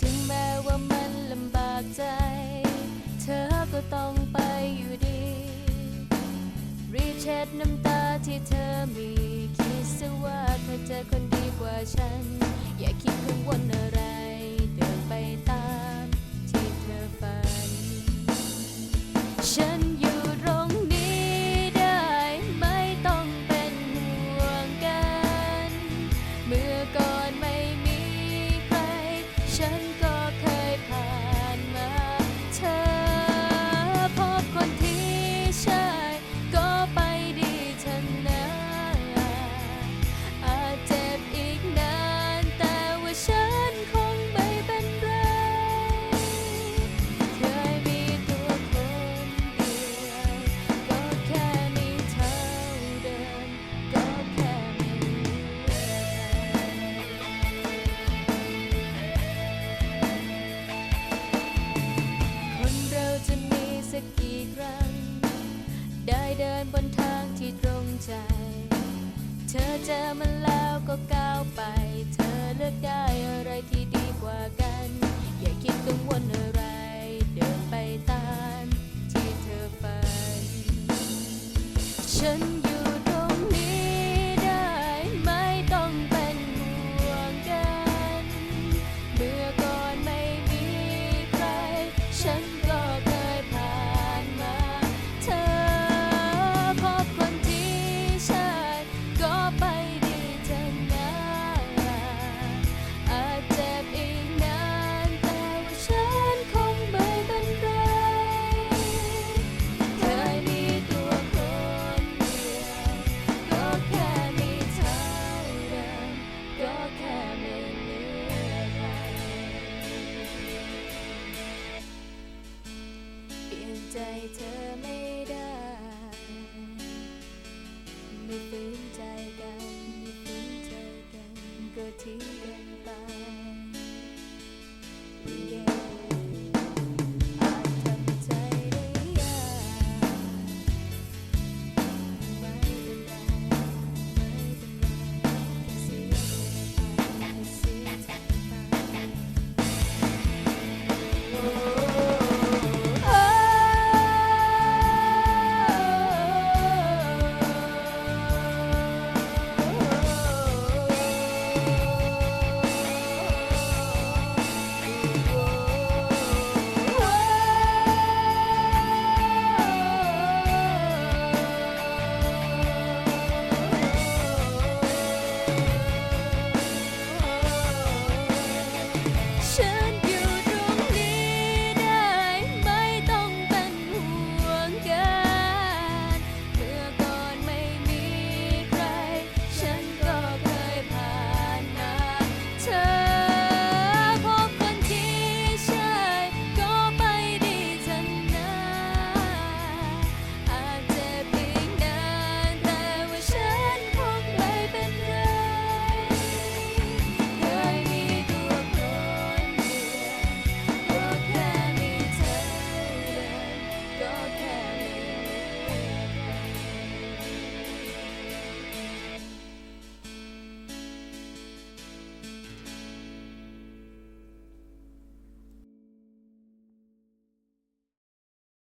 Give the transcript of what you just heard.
ถึงแม้ว่ามันลำบากใจ เธอก็ต้องไปอยู่ดี รีบเช็ดน้ำตาที่เธอมีคิดซะว่าเธอเจอคนดีกว่าฉัน อย่าคิดกังวลอะไร เดินไปตามที่เธอฝันฉัน สักกี่ครั้ง ได้เดินบนทางที่ตรงใจ เธอเจอมันแล้วก็ก้าวไป เธอเลือกได้อะไรที่ดีกว่ากัน อย่าคิดกังวลอะไร เดินไปตามที่เธอฝัน ฉันอ ใจเธอไม่